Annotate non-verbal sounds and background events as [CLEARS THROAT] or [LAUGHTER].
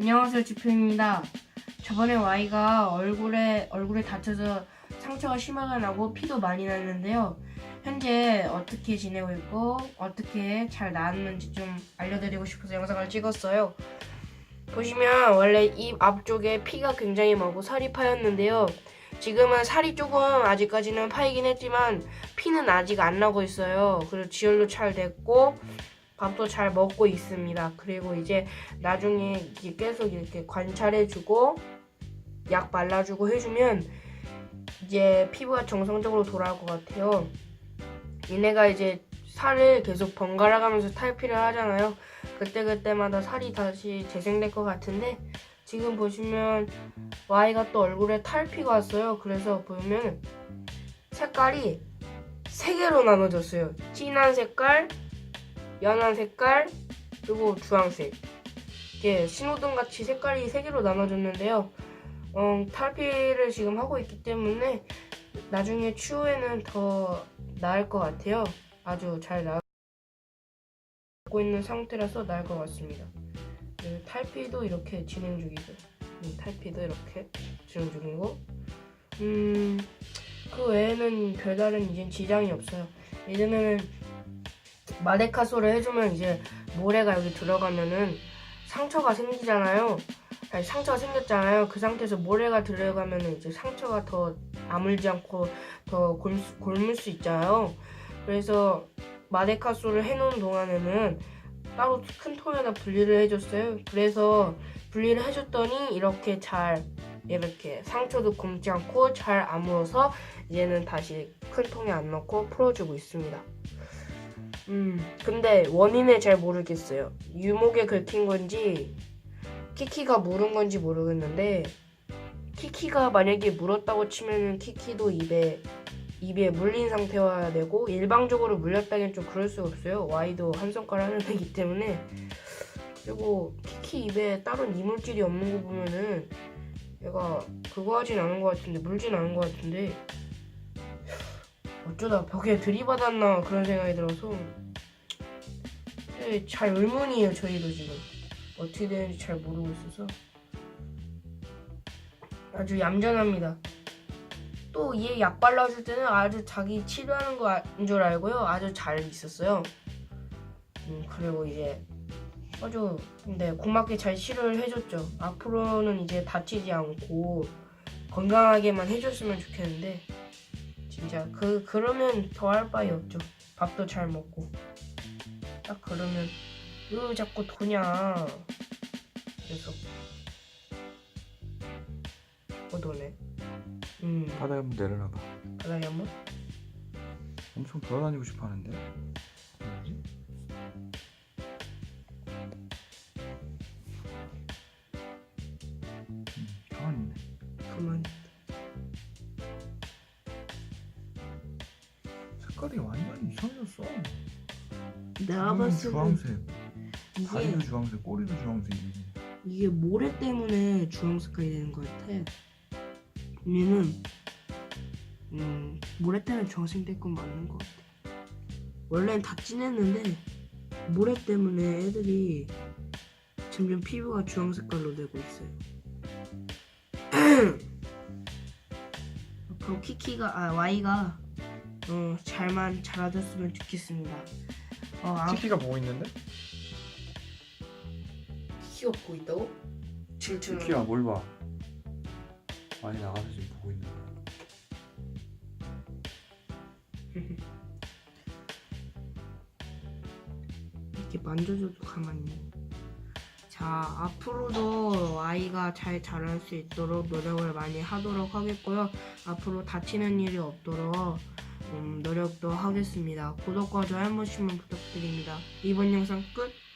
안녕하세요 지표입니다. 저번에 Y가 얼굴에 얼굴에 다쳐서 상처가 심하게 나고 피도 많이 났는데요. 현재 어떻게 지내고 있고 어떻게 잘 나았는지 좀 알려드리고 싶어서 영상을 찍었어요. 보시면 원래 입 앞쪽에 피가 굉장히 많고 살이 파였는데요. 지금은 살이 조금 아직까지는 파이긴 했지만 피는 아직 안 나고 있어요. 그리고 지혈도 잘 됐고 밥도 잘 먹고 있습니다. 그리고 이제 나중에 계속 이렇게 관찰해주고 약 발라주고 해주면 이제 피부가 정상적으로 돌아올 것 같아요. 얘네가 이제 살을 계속 번갈아 가면서 탈피를 하잖아요. 그때 그때마다 살이 다시 재생될 것 같은데 지금 보시면 Y가 또 얼굴에 탈피가 왔어요. 그래서 보면 색깔이 세 개로 나눠졌어요. 진한 색깔, 연한 색깔, 그리고 주황색. 이게 신호등 같이 색깔이 세 개로 나눠졌는데요. 어, 탈피를 지금 하고 있기 때문에 나중에 추후에는 더 나을 것 같아요. 아주 잘 나고 있는 상태라서 나을 것 같습니다. 네, 탈피도 이렇게 진행 중이고, 음, 탈피도 이렇게 진행 중이고, 음, 그 외에는 별다른 이제 지장이 없어요. 예전에는 마데카소를 해주면 이제 모래가 여기 들어가면은 상처가 생기잖아요. 아니, 상처가 생겼잖아요. 그 상태에서 모래가 들어가면은 이제 상처가 더 아물지 않고 더 골, 골물 수 있잖아요. 그래서 마데카소를 해놓은 동안에는 따로 큰 통에다 분리를 해줬어요. 그래서 분리를 해줬더니 이렇게 잘 이렇게 상처도 굼지 않고 잘 아물어서 이제는 다시 큰 통에 안 넣고 풀어주고 있습니다. 음, 근데 원인을 잘 모르겠어요. 유목에 긁힌 건지 키키가 물은 건지 모르겠는데 키키가 만약에 물었다고 치면은 키키도 입에 입에 물린 상태여야 되고 일방적으로 물렸다기엔 좀 그럴 수가 없어요. Y도 한 손가락 하는 애기 때문에 그리고 키키 입에 다른 이물질이 없는 거 보면은 얘가 그거 하진 않은 것 같은데 물진 않은 것 같은데 어쩌다 벽에 들이받았나 그런 생각이 들어서 네, 잘 의문이에요 저희도 지금. 어떻게 되는지 잘 모르고 있어서. 아주 얌전합니다. 또 얘 약 발라줄 때는 아주 자기 치료하는 거인 줄 알고요. 아주 잘 있었어요. 음, 그리고 이제 아주 근데 고맙게 잘 치료를 해줬죠. 앞으로는 이제 다치지 않고 건강하게만 해줬으면 좋겠는데 진짜 그 그러면 더할 바에 없죠. 밥도 잘 먹고 딱 그러면 왜 자꾸 도냐. 그래서 어도네. 음 바닥에 한번 내려놔봐. 바닥에 한번. 엄청 돌아다니고 싶어 하는데. 뭐지? 음, 가만히 있네. 가만. 색깔이 완전히 이상해졌어. 내가 봤을 때 주황색, 이게 다리도 주황색, 꼬리도 주황색이지. 이게 모래 때문에 주황 색깔이 되는 것 같아. 얘는 음 모래 때문에 주황색 될건 맞는 것 같아. 원래는 다 진했는데 모래 때문에 애들이 점점 피부가 주황 색깔로 되고 있어요. [CLEARS THROAT] 앞으로 키키가 아 Y가 어 잘만 자라줬으면 좋겠습니다. 어 아, 키키가 보고 있는데? 키키가 보고 있다고? 질투는 키키가 뭘 봐? 많이 나가서 지금 보고 있는 거야. [LAUGHS] 이렇게 만져줘도 가만히 있네. 자, 앞으로도 아이가 잘 자랄 수 있도록 노력을 많이 하도록 하겠고요. 앞으로 다치는 일이 없도록 음, 노력도 하겠습니다. 구독과 좋아요 한 번씩만 부탁드립니다. 이번 영상 끝!